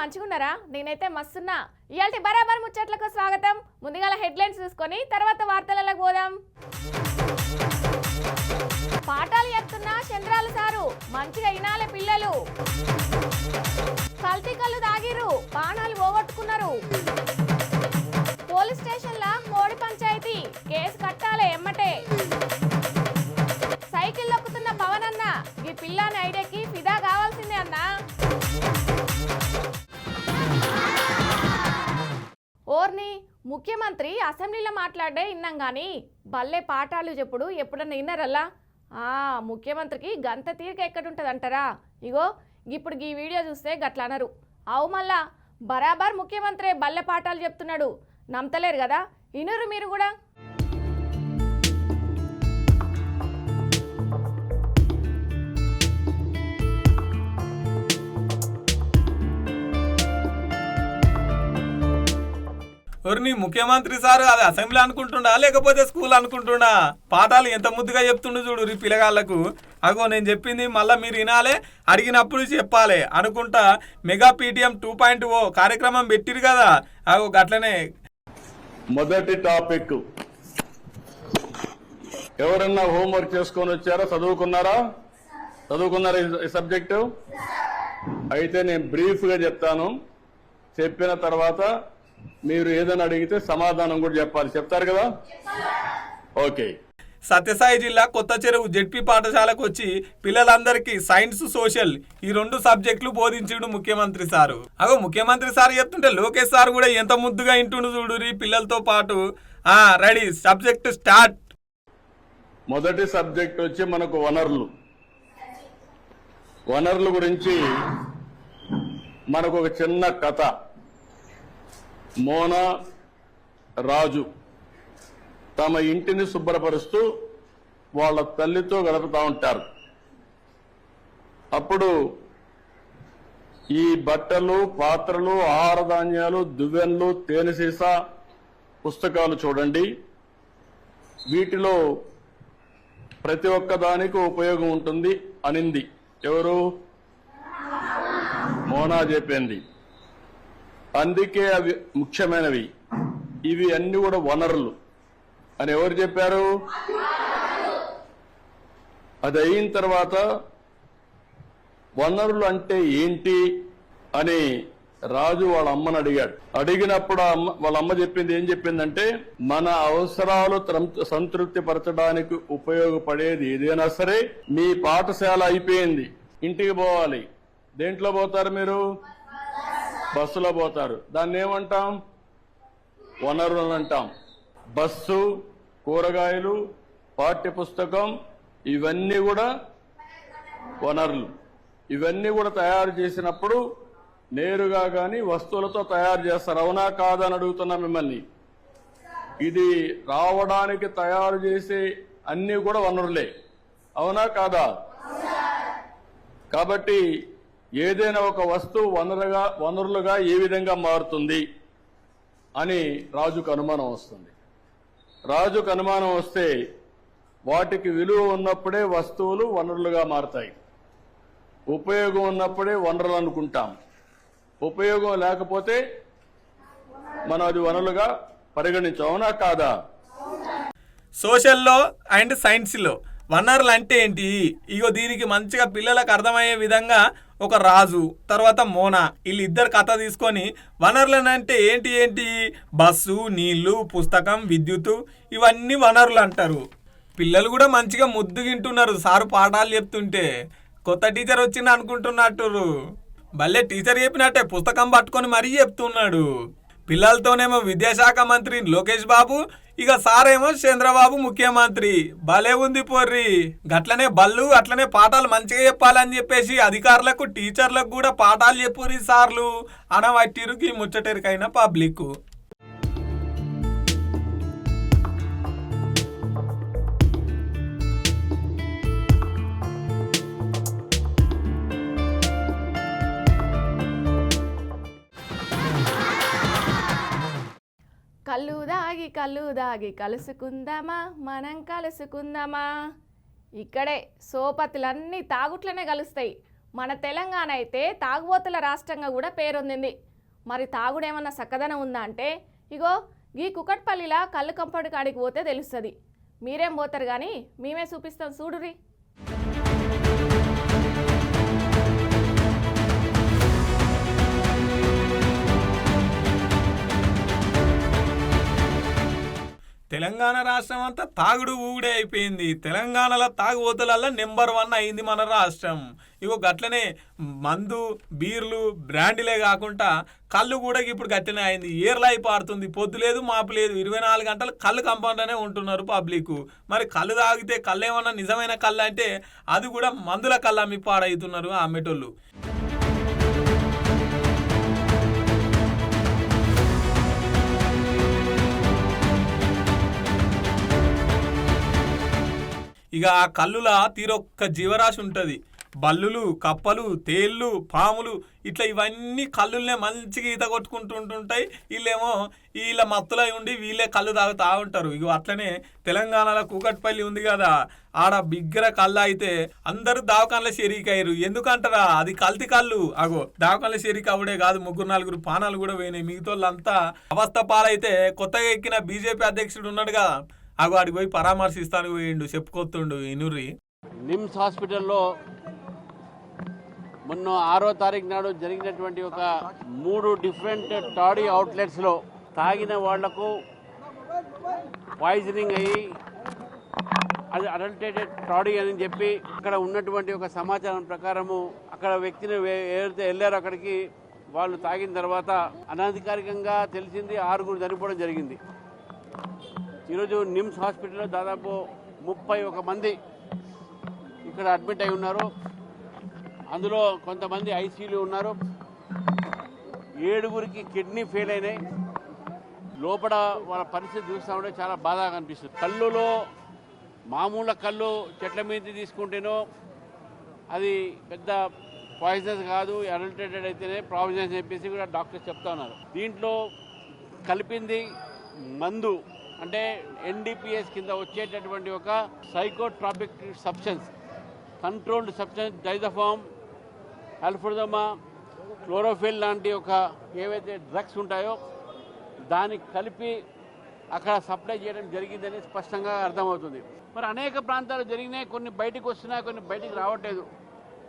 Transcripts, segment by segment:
మంచిగున్నారా? నేనైతే మస్తున్నా. ఇవాళ బరాబర్ ముచ్చట్లకు స్వాగతం. ముందుగా హెడ్లైన్స్ చూసుకొని తర్వాత వార్తలకు పోదాం. పాఠాలు చెప్తున్నా చంద్రాల సారు మంచిగా ఇనాలే పిల్లలు. కల్తీ అసెంబ్లీలో మాట్లాడే విన్నాం కానీ బల్లే పాఠాలు చెప్పుడు. ఎప్పుడన్నా విన్నారల్లా ముఖ్యమంత్రికి గంత తీరిక ఎక్కడుంటుంది అంటారా ఇగో ఇప్పుడు ఈ వీడియో చూస్తే గట్ల అనరు అవు మళ్ళా బరాబర్ ముఖ్యమంత్రి బల్లె పాఠాలు చెప్తున్నాడు. నమ్మతలేరు కదా ఇనరు మీరు కూడా ఎవరిని ముఖ్యమంత్రి సార్ అది అసెంబ్లీ అనుకుంటుండా లేకపోతే స్కూల్ అనుకుంటుండా పాఠాలు ఎంత ముద్దుగా చెప్తుండు చూడు రీ పిల్లగాళ్ళకు. అగో నేను చెప్పింది మళ్ళీ మీరు వినాలే అడిగినప్పుడు చెప్పాలి అనుకుంటా mega PTM two point O కార్యక్రమం పెట్టిరు కదా. అగో గట్లనే. మొదటి టాపిక్. ఎవరన్నా హోంవర్క్ చేసుకొని వచ్చారా? చదువుకున్నారా? చదువుకున్నారా ఈ- సబ్జెక్టు? అయితే నేను బ్రీఫ్గా చెప్తాను. చెప్పిన తర్వాత మీరు ఏదైనా అడిగితే సమాధానం కూడా చెప్పాలి. చెప్తారు కదా? ఓకే. సత్యసాయి జిల్లా కొత్త చెరువు జెడ్పీ పాఠశాలకు వచ్చి పిల్లలందరికీ సైన్స్ సోషల్ ఈ రెండు సబ్జెక్టులు బోధించుడు ముఖ్యమంత్రి సారు. అగో ముఖ్యమంత్రి సార్ చెప్తుంటే లోకేష్ సార్ కూడా ఎంత ముద్దుగా ఇంటుండు చూడు ఈ పిల్లలతో పాటు. ఆ రెడీ. Subject start. మొదటి సబ్జెక్ట్ వచ్చి మనకు వనరులు. వనరుల గురించి మనకు ఒక చిన్న కథ. మోనా రాజు తమ ఇంటిని శుభ్రపరుస్తూ వాళ్ళ తల్లితో గడుపుతూ ఉంటారు. అప్పుడు ఈ బట్టలు పాత్రలు ఆహార ధాన్యాలు దువ్వెన్లు తేనె సీసా పుస్తకాలు చూడండి. వీటిలో ప్రతి ఒక్క దానికి ఉపయోగం ఉంటుంది అనింది. ఎవరు? మోనా చెప్పింది. అందుకే అవి ముఖ్యమైనవి. ఇవి అన్ని కూడా వనరులు. అని ఎవరు చెప్పారు? అది అయిన తర్వాత వనరులు అంటే ఏంటి అని రాజు వాళ్ళ అమ్మని అడిగాడు. అడిగినప్పుడు అమ్మ వాళ్ళ అమ్మ చెప్పింది ఏం చెప్పిందంటే మన అవసరాలు సంతృప్తి పరచడానికి ఉపయోగపడేది ఏదైనా సరే మీ పాఠశాల అయిపోయింది. ఇంటికి పోవాలి. దేంట్లో పోతారు మీరు? బస్సులో పోతారు. దాన్ని ఏమంటాం? వనరులు అంటాం. బస్సు కూరగాయలు పాఠ్య పుస్తకం ఇవన్నీ కూడా వనరులు. ఇవన్నీ కూడా తయారు చేసినప్పుడు నేరుగా గాని వస్తువులతో తయారు చేస్తారు. అవునా కాదా అని అడుగుతున్నా మిమ్మల్ని. ఇది రావడానికి తయారు చేసే అన్ని కూడా వనరులే. అవునా కాదా? కాబట్టి ఏదైనా ఒక వస్తువు వనరుగా వనరులుగా ఏ విధంగా మారుతుంది అని రాజుకు అనుమానం వస్తుంది. రాజుకు అనుమానం వస్తే వాటికి విలువ ఉన్నప్పుడే వస్తువులు వనరులుగా మారతాయి. ఉపయోగం ఉన్నప్పుడే వనరులు అనుకుంటాం. ఉపయోగం లేకపోతే మనం అది వనరులుగా పరిగణించవునా కాదా? సోషల్లో అండ్ సైన్స్లో వనరులు అంటే ఏంటి? ఇగో దీనికి మంచిగా పిల్లలకు అర్థమయ్యే విధంగా ఒక రాజు తర్వాత మోనా. వీళ్ళిద్దరు కథ తీసుకొని వనరులను అంటే ఏంటి ఏంటి? బస్సు నీళ్ళు పుస్తకం విద్యుత్ ఇవన్నీ వనరులు అంటారు. పిల్లలు కూడా మంచిగా ముద్దుగింటున్నారు సారు పాఠాలు చెప్తుంటే. కొత్త టీచర్ వచ్చింది అనుకుంటున్నట్టు భలే టీచర్ చెప్పినట్టే పుస్తకం పట్టుకొని మరీ చెప్తున్నాడు. పిల్లలతోనేమో విద్యాశాఖ మంత్రి లోకేష్ బాబు ఇక సారేమో చంద్రబాబు ముఖ్యమంత్రి. భలే ఉంది పోర్రి. గట్లనే బళ్ళు అట్లనే పాఠాలు మంచిగా చెప్పాలని చెప్పేసి అధికారులకు టీచర్లకు కూడా పాఠాలు చెప్పురి సార్లు. అనవట్టిరుకి ముచ్చటెరికైన పబ్లిక్ కళ్ళు దాగి కళ్ళు దాగి కలుసుకుందామా? మనం కలుసుకుందామా? ఇక్కడే సోపతులన్నీ తాగుట్లనే కలుస్తాయి. మన తెలంగాణ అయితే తాగుబోతుల రాష్ట్రంగా కూడా పేరొందింది. మరి తాగుడేమన్నా సక్కదనం ఉందా అంటే ఇగో ఈ కుకట్పల్లిలా కళ్ళు కంపౌండ్ కాడికి పోతే తెలుస్తుంది. మీరేం పోతారు కానీ మేమే చూపిస్తాం చూడురి తెలంగాణ రాష్ట్రం అంతా తాగుడు ఊగుడే అయిపోయింది. తెలంగాణలో తాగుబోతులల్లో నెంబర్ వన్ అయింది మన రాష్ట్రం. ఇగో గట్లనే మందు బీర్లు బ్రాండ్లే కాకుండా కళ్ళు కూడా ఇప్పుడు గట్లనే అయింది. ఏర్లై పారుతుంది పొద్దు లేదు మాపు లేదు. ఇరవై నాలుగు గంటలు కళ్ళు కంపౌండ్లోనే ఉంటున్నారు పబ్లిక్. మరి కళ్ళు తాగితే కళ్ళు ఏమన్నా నిజమైన కళ్ళు అంటే అది కూడా మందుల కళ్ళు అమ్మి పాడవుతున్నారు ఆ అమ్మేటోళ్ళు. ఇక ఆ కళ్ళుల తీరొక్క జీవరాశి ఉంటుంది. బల్లులు కప్పలు తేళ్ళు పాములు ఇట్లా ఇవన్నీ కళ్ళునే మంచిగా ఈత కొట్టుకుంటుంటుంటాయి. వీళ్ళేమో వీళ్ళ మత్తులై ఉండి వీళ్ళే కళ్ళు తాగుతా ఉంటారు. ఇక అట్లనే తెలంగాణలో కూకట్పల్లి ఉంది కదా ఆడ బిగ్గర కళ్ళు అయితే అందరూ దావకాన్ల షెరీకయ్యారు ఎందుకంటారా? అది కల్తీ కళ్ళు. అగో దావకాన్ల షెరీక్ అవుడే కాదు ముగ్గురు నలుగురు పానాలు కూడా పోయినాయి. మిగతా వాళ్ళంతా అవస్థ పాలైతే కొత్తగా ఎక్కిన బీజేపీ అధ్యక్షుడు ఉన్నాడు కదా. అగో ఆడికి పోయి పరామర్శిస్తాను పోయిండు చెప్పుకొస్తుండు ఇనుర్రి. నిమ్స్ హాస్పిటల్లో మొన్న ఆరో తారీఖు నాడు జరిగినటువంటి ఒక మూడు డిఫరెంట్ టాడీ అవుట్లెట్స్లో తాగిన వాళ్ళకు పాయిజనింగ్ అయ్యి అది అడల్టేటెడ్ టాడీ అని చెప్పి అక్కడ ఉన్నటువంటి ఒక సమాచారం ప్రకారము అక్కడ వ్యక్తిని ఎవరైతే వెళ్ళారో అక్కడికి వాళ్ళు తాగిన తర్వాత అనధికారికంగా తెలిసింది ఆరుగురు చనిపోవడం జరిగింది. ఈరోజు నిమ్స్ హాస్పిటల్లో దాదాపు ముప్పై ఒక మంది ఇక్కడ అడ్మిట్ అయి ఉన్నారు. అందులో కొంతమంది ఐసీయూలు ఉన్నారు. ఏడుగురికి కిడ్నీ ఫెయిల్ అయినాయి. లోపల వాళ్ళ పరిస్థితి చూస్తూ ఉంటే చాలా బాధగా అనిపిస్తుంది. కళ్ళులో మామూలు కళ్ళు చెట్ల మీద తీసుకుంటేనో అది పెద్ద పాయిజనస్ కాదు అడల్టేటెడ్ అయితేనే ప్రావిజన్స్ చెప్పేసి కూడా డాక్టర్స్ చెప్తా ఉన్నారు. దీంట్లో కలిపింది మందు. అంటే ఎన్డీపీఎస్ కింద వచ్చేటటువంటి ఒక psychotropic substance controlled substance diazepam అల్ఫుడమా chlorophyll లాంటి ఒక ఏవైతే డ్రగ్స్ ఉంటాయో దానికి కలిపి అక్కడ సప్లై చేయడం జరిగిందని స్పష్టంగా అర్థమవుతుంది. మరి అనేక ప్రాంతాలు జరిగినాయి కొన్ని బయటకు వస్తున్నాయి కొన్ని బయటికి రావట్లేదు.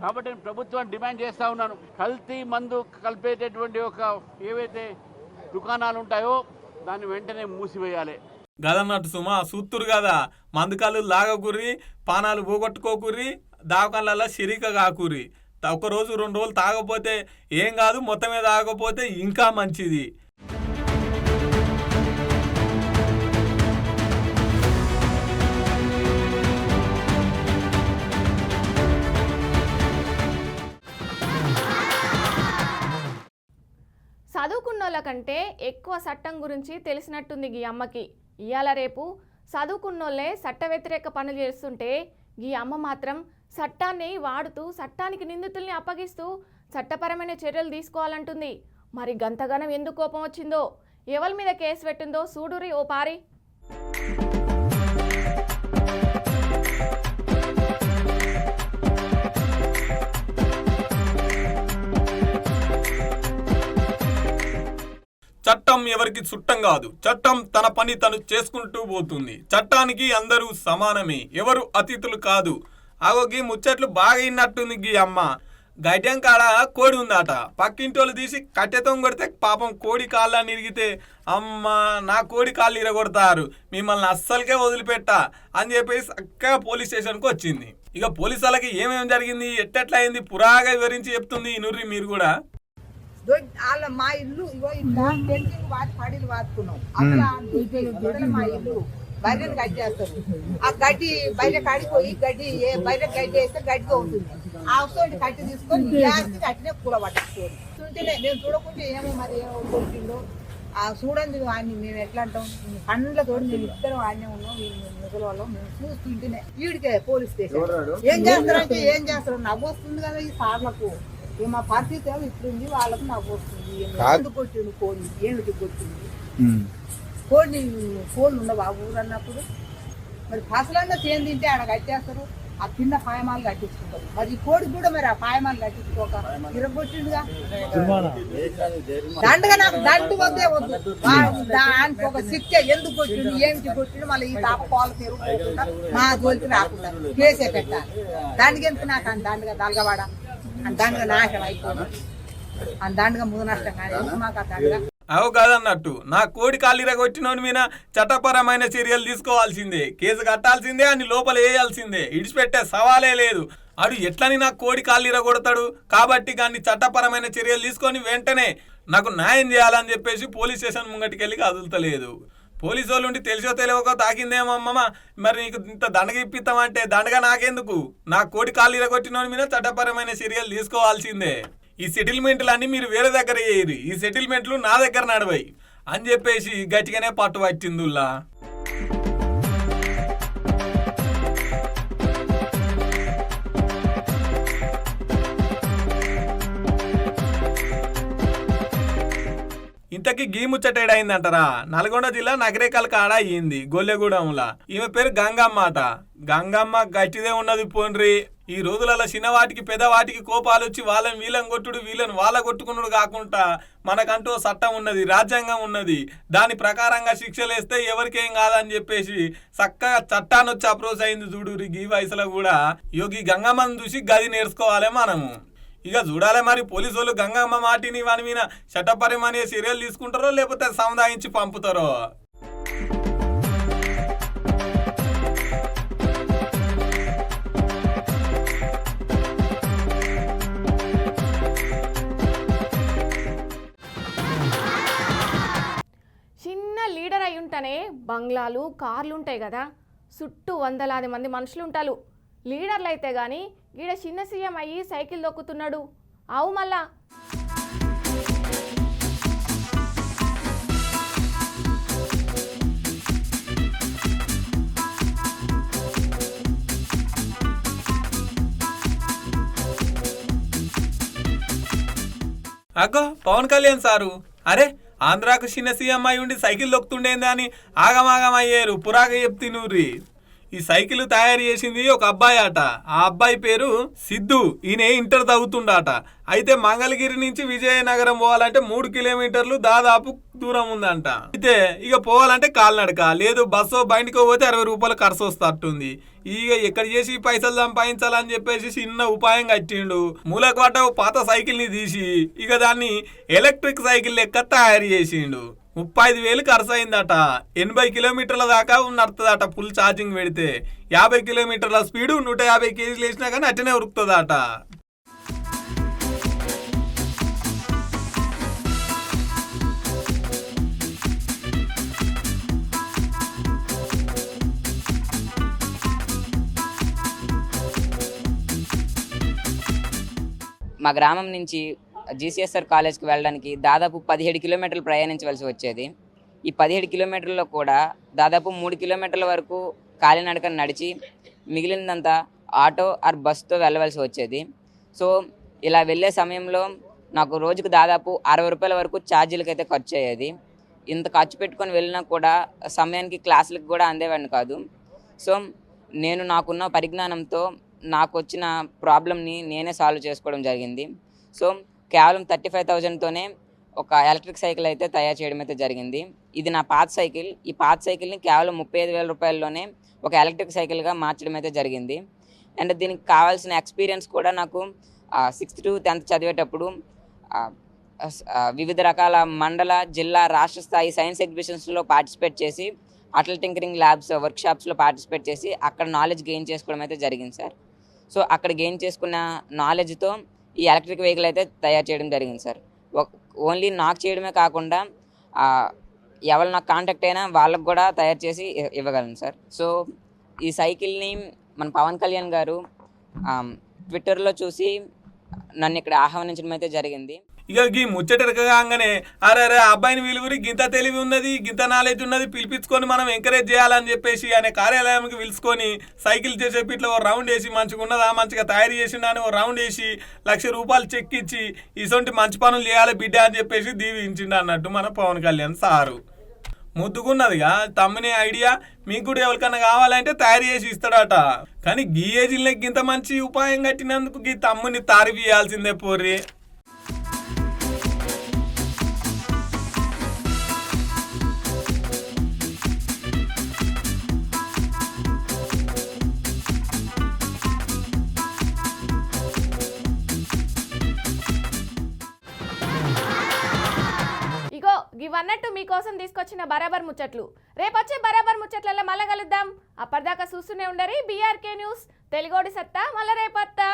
కాబట్టి నేను ప్రభుత్వాన్ని డిమాండ్ చేస్తా ఉన్నాను. కల్తీ మందు కలిపేటటువంటి ఒక ఏవైతే దుకాణాలు ఉంటాయో దాన్ని వెంటనే మూసివేయాలి. గదన్నట్టు సుమా సూత్తురు కదా మందుకాలు లాగకుర్రి పానాలు పోగొట్టుకోకుర్రి దావకాలలో సిరిక కాకుర్రి ఒకరోజు ఒక రోజు రెండు రోజులు తాగకపోతే ఏం కాదు మొత్తమే తాగకపోతే ఇంకా మంచిది. చదువుకున్నోళ్ళ కంటే ఎక్కువ చట్టం గురించి తెలిసినట్టుంది ఈ అమ్మకి. ఇవాళ రేపు చదువుకున్నోళ్ళే చట్ట వ్యతిరేక పనులు చేస్తుంటే ఈ అమ్మ మాత్రం చట్టాన్ని వాడుతూ చట్టానికి నిందితుల్ని అప్పగిస్తూ చట్టపరమైన చర్యలు తీసుకోవాలంటుంది. మరి గంతగనం ఎందుకు కోపం వచ్చిందో? ఎవరి మీద కేసు పెట్టిందో? చూడురి ఓ పారి. చట్టం ఎవరికి చుట్టం కాదు. చట్టం తన పని తను చేసుకుంటూ పోతుంది. చట్టానికి అందరూ సమానమే. ఎవరు అతిథులు కాదు. ఆగోగి ముచ్చట్లు బాగా ఇన్నట్టుంది గీ అమ్మ. గడ్యం కాడ కోడి ఉందట. పక్కింటోళ్ళు తీసి కట్టెతో కొడితే పాపం కోడి కాళ్ళ నిరిగితే అమ్మ నా కోడి కాళ్ళు ఇరగొడతారు. మిమ్మల్ని అస్సలకే వదిలిపెట్టా అని చెప్పేసి చక్కగా పోలీస్ స్టేషన్కి వచ్చింది. ఇక పోలీసు వాళ్ళకి ఏమేమి జరిగింది? ఎట్టెట్లయింది పురాగా వివరించి చెప్తుంది ఈ నుర్రి మీరు కూడా. వాళ్ళ మా ఇల్లు ఇగో ఇట్లా వాటి పడిలు వాడుకున్నాం. అట్లా మా ఇల్లు బయట కట్టేస్తారు ఆ గడ్డి బయట కాడిపోయి గడ్డి ఏ- బయట గడ్డి వేస్తే గడ్డి అవుతుంది ఆ సోటి కట్టి తీసుకొని గ్యాస్ కట్టినే కూల పట్టుకోరు చూంటేనే నేను చూడకుంటే ఏమో మరి ఏమో ఆ చూడండి వాడిని మేము ఎట్లా అంటాం? పండ్లతో మేము ఇద్దరం ఆడనే ఉన్నాం ముసలి మేము చూస్తుంటేనే వీడికే పోలీస్ స్టేషన్. ఏం చేస్తారంటే ఏం చేస్తారు నవ్వు వస్తుంది కదా ఈ సార్లకు. ఇక మా పరిస్థితి ఏమో ఇట్లుంది వాళ్ళకు నవ్వు వస్తుంది. ఎందుకు కొట్టిండు కోడి ఏమిటి కొట్టింది కోడిని కోళ్ళు ఉండవు ఆ ఊరు అన్నప్పుడు? మరి ఫసలన్నా చేను తింటే ఆడ కట్టేస్తారు. ఆ కింద పాయమాలు కట్టించుకుంటారు. మరి ఈ కోడి కూడా మరి ఆ పాయమాలు కట్టించుకోక ఇరగొట్టిండుగా దండగా నాకు దండు వద్దే వద్దు. దానికి ఒక శిక్ష ఎందుకు కొట్టిండు ఏమిటి కొట్టిండు మళ్ళీ ఈ తాప పాలు తిరుగుతుంటా మా జోలికి రాకుండా కేసే పెట్టాలి. దానికి ఎందుకు నాకు దండగా దలగవాడ? నాశనం అయిపోయింది. నష్టం కానీ మాకు ఆ అవు కాదన్నట్టు. నా కోడి కాళ్ళిర కొట్టినోని మీద చట్టపరమైన చర్యలు తీసుకోవాల్సిందే. కేసు కట్టాల్సిందే అని లోపల వేయాల్సిందే. ఇడిచిపెట్టే సవాలే లేదు. అడు ఎట్లని నా కోడి కాళ్ళిర కొడతాడు? కాబట్టి దాన్ని చట్టపరమైన చర్యలు తీసుకొని వెంటనే నాకు న్యాయం చేయాలని చెప్పేసి పోలీస్ స్టేషన్ ముంగటికి వెళ్ళి కదులుతలేదు. పోలీసు వాళ్ళు ఉండి తెలిసో తెలియకో తాకిందేమో అమ్మమ్మ. మరి నీకు ఇంత దండగ ఇప్పిస్తామంటే దండగా నాకెందుకు? నా కోడి కాళ్ళు ఇరగొట్టినోని మీద చట్టపరమైన చర్యలు తీసుకోవాల్సిందే. ఈ సెటిల్మెంట్లన్నీ మీరు వేరే దగ్గర చేయరు ఈ సెటిల్మెంట్లు నా దగ్గర నడవాయి అని చెప్పేసి గట్టిగానే పట్టు పట్టిందుల్లా. ఇంతకీ గీ ముచ్చటేడైందంటారా నల్గొండ జిల్లా నగరేకల్ కాడ అయ్యింది గొల్లెగూడెంలా. ఈమె పేరు గంగమ్మ అట. గంగమ్మ గట్టిదే ఉన్నది పోండ్రి ఈ రోజులలో చిన్నవాటికి పెద్దవాటికి కోపాలు వచ్చి వాళ్ళని వీళ్ళని కొట్టుడు వీళ్ళని వాళ్ళ కొట్టుకున్నాడు కాకుండా మనకంటూ చట్టం ఉన్నది రాజ్యాంగం ఉన్నది. దాని ప్రకారంగా శిక్షలు వేస్తే ఎవరికేం కాదని చెప్పేసి చక్కగా చట్టాన్ని వచ్చి అప్రోచ్ అయింది చూడు ఈ వయసులో కూడా. యోగి గంగమ్మని చూసి గది నేర్చుకోవాలి మనము. ఇక చూడాలి మరి పోలీసు వాళ్ళు గంగమ్మ మాటిని వాని మీద చట్టపరమైన చర్యలు తీసుకుంటారో లేకపోతే సముదాయించి పంపుతారో? చిన్న లీడర్ అయి ఉంటేనే బంగ్లాలు కార్లు ఉంటాయి కదా. చుట్టూ వందలాది మంది మనుషులు ఉంటారు. లీడర్లు అయితే కానీ ఈడ చిన్న సీఎం అయ్యి సైకిల్ దొక్కుతున్నాడు. అవు మళ్ళా అగ్గో పవన్ కళ్యాణ్ సారు. అరే ఆంధ్రాకు చిన్న సీఎం అయి ఉండి సైకిల్ దొక్కుతుండేందా అని ఆగమాగం అయ్యారు పురాగ చెప్తినూరి ఈ సైకిల్ తయారు చేసింది ఒక అబ్బాయి అట ఆ అబ్బాయి పేరు సిద్ధు. ఈయన ఇంటర్ చదువుతుండట అయితే మంగళగిరి నుంచి విజయనగరం పోవాలంటే మూడు కిలోమీటర్లు దాదాపు దూరం ఉందంట. అయితే ఇక పోవాలంటే కాలినడక. లేదు బస్సు బయటకు పోతే అరవై రూపాయలు ఖర్చు వస్తట్టుంది. ఇక ఎక్కడ చేసి పైసలు సంపాదించాలని చెప్పేసి చిన్న ఉపాయం కట్టిండు. మూలకోట పాత సైకిల్ని తీసి ఇక దాన్ని ఎలక్ట్రిక్ సైకిల్ లెక్క తయారు చేసిండు. ముప్పై ఐదు వేలు ఖర్చు అయిందట ఎనభై కిలోమీటర్ల దాకా నడుతుందట ఫుల్ ఛార్జింగ్ పెడితే. యాభై కిలోమీటర్ల స్పీడు నూట యాభై కేజీలు వేసినా కానీ అట్టనే ఉరుకుతుందట. మా గ్రామం నుంచి జీసీఎస్ఆర్ కాలేజ్కి వెళ్ళడానికి దాదాపు పదిహేడు కిలోమీటర్లు ప్రయాణించవలసి వచ్చేది. ఈ పదిహేడు కిలోమీటర్లలో కూడా దాదాపు మూడు కిలోమీటర్ల వరకు కాలినడక నడిచి మిగిలినంతా ఆటో ఆర్ బస్తో వెళ్ళవలసి వచ్చేది. సో ఇలా వెళ్ళే సమయంలో నాకు రోజుకు దాదాపు అరవై రూపాయల వరకు ఛార్జీలకి అయితే ఖర్చు అయ్యేది ఇంత ఖర్చు పెట్టుకొని వెళ్ళినా కూడా సమయానికి క్లాసులకు కూడా అందేవాడిని కాదు. సో నేను నాకున్న పరిజ్ఞానంతో నాకు వచ్చిన ప్రాబ్లమ్ని నేనే సాల్వ్ చేసుకోవడం జరిగింది. సో కేవలం థర్టీ ఫైవ్ థౌజండ్తోనే ఒక ఎలక్ట్రిక్ సైకిల్ అయితే తయారు చేయడం అయితే జరిగింది. ఇది నా పాత సైకిల్. ఈ పాత సైకిల్ని కేవలం ముప్పై ఐదు వేల రూపాయల్లోనే ఒక ఎలక్ట్రిక్ సైకిల్గా మార్చడం అయితే జరిగింది. అండ్ దీనికి కావాల్సిన ఎక్స్పీరియన్స్ కూడా నాకు సిక్స్త్ టు టెన్త్ చదివేటప్పుడు వివిధ రకాల మండల జిల్లా రాష్ట్ర స్థాయి సైన్స్ ఎగ్జిబిషన్స్లో పార్టిసిపేట్ చేసి అటల్ టింకరింగ్ ల్యాబ్స్ వర్క్షాప్స్లో పార్టిసిపేట్ చేసి అక్కడ నాలెడ్జ్ గెయిన్ చేసుకోవడం అయితే జరిగింది సార్. సో అక్కడ గెయిన్ చేసుకున్న నాలెడ్జ్తో ఈ ఎలక్ట్రిక్ వెహికల్ అయితే తయారు చేయడం జరిగింది సార్. ఓన్లీ నాకు చేయడమే కాకుండా ఎవరు నాకు కాంటాక్ట్ అయినా వాళ్ళకు కూడా తయారు చేసి ఇవ్వగలను సార్. సో ఈ సైకిల్ని మన పవన్ కళ్యాణ్ గారు ట్విట్టర్లో చూసి నన్ను ఇక్కడ ఆహ్వానించడం అయితే జరిగింది. ఇక గీ ముచ్చటరకగానే అరే అరే అబ్బాయిని వీలుగురి గింత తెలివి ఉన్నది గింత నాలెడ్జ్ ఉన్నది పిలిపించుకొని మనం ఎంకరేజ్ చేయాలని చెప్పేసి ఆయన కార్యాలయానికి పిలుచుకొని సైకిల్ చేసే ఇట్లా ఓ రౌండ్ వేసి మంచిగా ఉన్నదా మంచిగా తయారు చేసిండని ఓ రౌండ్ వేసి లక్ష రూపాయలు చెక్ ఇచ్చి ఇసొంటి మంచి పనులు చేయాలి బిడ్డ అని చెప్పేసి దీవించిండు అన్నట్టు మన పవన్ కళ్యాణ్ సారు. ముద్దుకున్నదిగా తమ్ముని ఐడియా మీకు కూడా ఎవరికన్నా కావాలంటే తయారు చేసి ఇస్తాడట. కానీ గీ ఏజిల్ని ఇంత మంచి ఉపాయం కట్టినందుకు గీ తమ్ముని తారీఫ్ చేయాల్సిందే పోర్రి. అన్నట్టు మీకోసం తీసుకొచ్చిన బరాబర్ ముచ్చట్లు. రేపొచ్చే బరాబర్ ముచ్చట్లలో మళ్ళా కలుద్దాం. అప్పటిదాకా చూస్తూనే ఉండరి బీఆర్కే న్యూస్. తెలుగోడి సత్తా మళ్ళా రేపత్తా.